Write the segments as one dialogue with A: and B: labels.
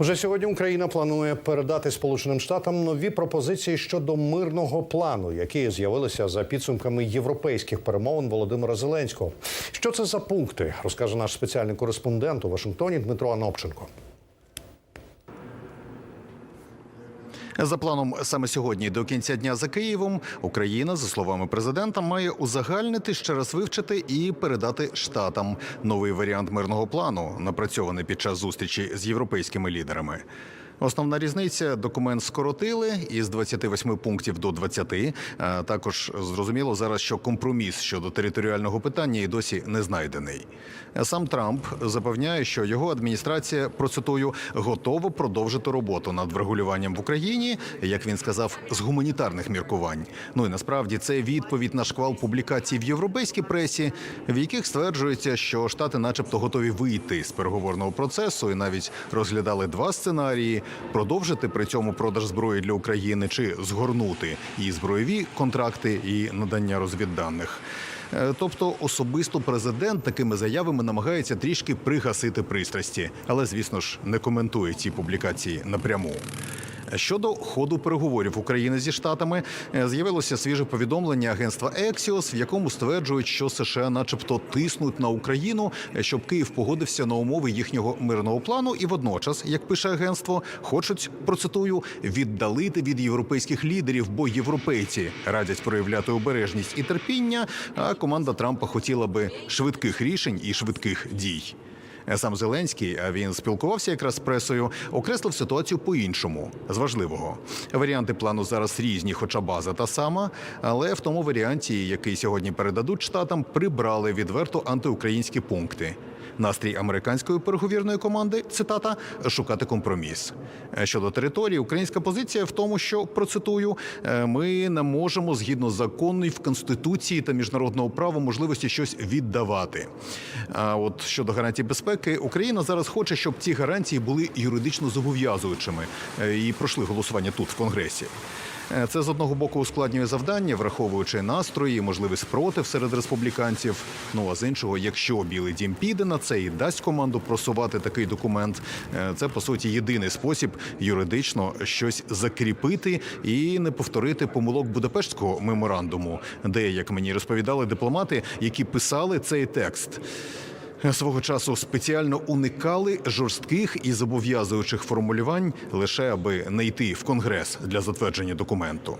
A: Вже сьогодні Україна планує передати Сполученим Штатам нові пропозиції щодо мирного плану, які з'явилися за підсумками європейських перемовин Володимира Зеленського. Що це за пункти? Розкаже наш спеціальний кореспондент у Вашингтоні Дмитро Анопченко.
B: За планом саме сьогодні до кінця дня за Києвом Україна, за словами президента, має узагальнити ще раз вивчити і передати штатам новий варіант мирного плану, напрацьований під час зустрічі з європейськими лідерами. Основна різниця документ скоротили із 28 пунктів до 20. Також зрозуміло зараз, що компроміс щодо територіального питання і досі не знайдений. Сам Трамп запевняє, що його адміністрація процитую готова продовжити роботу над врегулюванням в Україні, як він сказав, з гуманітарних міркувань. Ну і насправді це відповідь на шквал публікацій в європейській пресі, в яких стверджується, що штати, начебто, готові вийти з переговорного процесу, і навіть розглядали два сценарії: продовжити при цьому продаж зброї для України чи згорнути і збройові контракти, і надання розвідданих. Е, Тобто особисто президент такими заявами намагається трішки пригасити пристрасті, але звісно ж не коментує ці публікації напряму. Щодо ходу переговорів України зі штатами, е, з'явилося свіже повідомлення агентства Ексіос, в якому стверджують, що США, начебто, тиснуть на Україну, щоб Київ погодився на умови їхнього мирного плану, і водночас, як пише агентство, хочуть процитую віддалити від європейських лідерів, бо європейці радять проявляти обережність і терпіння. А команда Трампа хотіла би швидких рішень і швидких дій. Сам Зеленський, а він спілкувався якраз з пресою, окреслив ситуацію по-іншому з важливого. Варіанти плану зараз різні, хоча база та сама. Але в тому варіанті, який сьогодні передадуть штатам, прибрали відверто антиукраїнські пункти. Настрій американської переговірної команди цитата шукати компроміс. Щодо території, українська позиція в тому, що процитую, «Е, ми не можемо згідно законної в конституції та міжнародного права можливості щось віддавати. А от щодо гарантій безпеки, Україна зараз хоче, щоб ці гарантії були юридично зобов'язуючими е, і пройшли голосування тут в Конгресі. Е, Це з одного боку ускладнює завдання, враховуючи настрої, можливий спротив серед республіканців. Ну а з іншого, якщо Білий Дім піде на це і дасть команду просувати такий документ, е, це по суті єдиний спосіб юридично щось закріпити і не повторити помилок Будапештського меморандуму, де, як мені розповідали дипломати, які писали цей текст. Свого часу спеціально уникали жорстких і зобов'язуючих формулювань лише аби не йти в конгрес для затвердження документу.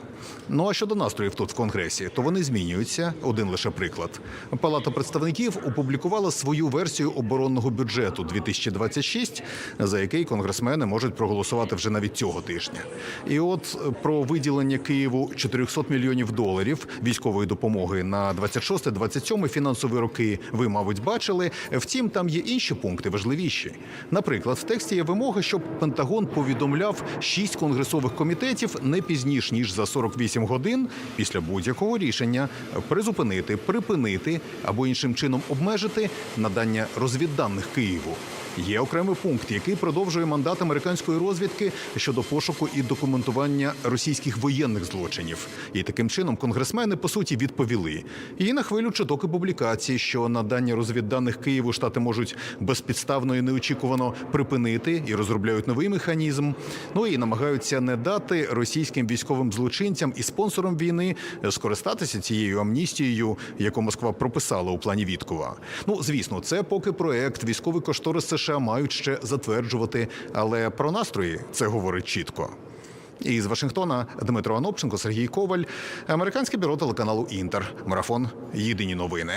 B: Ну а щодо настроїв тут в конгресі, то вони змінюються. Один лише приклад. Палата представників опублікувала свою версію оборонного бюджету 2026, за який конгресмени можуть проголосувати вже навіть цього тижня. І от е, про виділення Києву 400 мільйонів доларів військової допомоги на 26-27 фінансові роки ви, мабуть, бачили. Втім, там є інші пункти важливіші. Наприклад, в тексті є вимога, щоб Пентагон повідомляв шість конгресових комітетів не пізніш ніж за 48 годин після будь-якого рішення призупинити, припинити або іншим чином обмежити надання розвідданих Києву. Є окремий пункт, який продовжує мандат американської розвідки щодо пошуку і документування російських воєнних злочинів. І таким чином конгресмени по суті відповіли. І на хвилю чуток і публікації, що надання розвідданих Києву штати можуть безпідставно і неочікувано припинити і розробляють новий механізм. Ну і намагаються не дати російським військовим злочинцям і спонсорам війни скористатися цією амністією, яку Москва прописала у плані Віткова. Ну звісно, це поки проект військовий кошторис США мають ще затверджувати, але про настрої це говорить чітко. І з Вашингтона Дмитро Анопченко, Сергій Коваль, американське бюро телеканалу Інтер. Марафон. Єдині новини.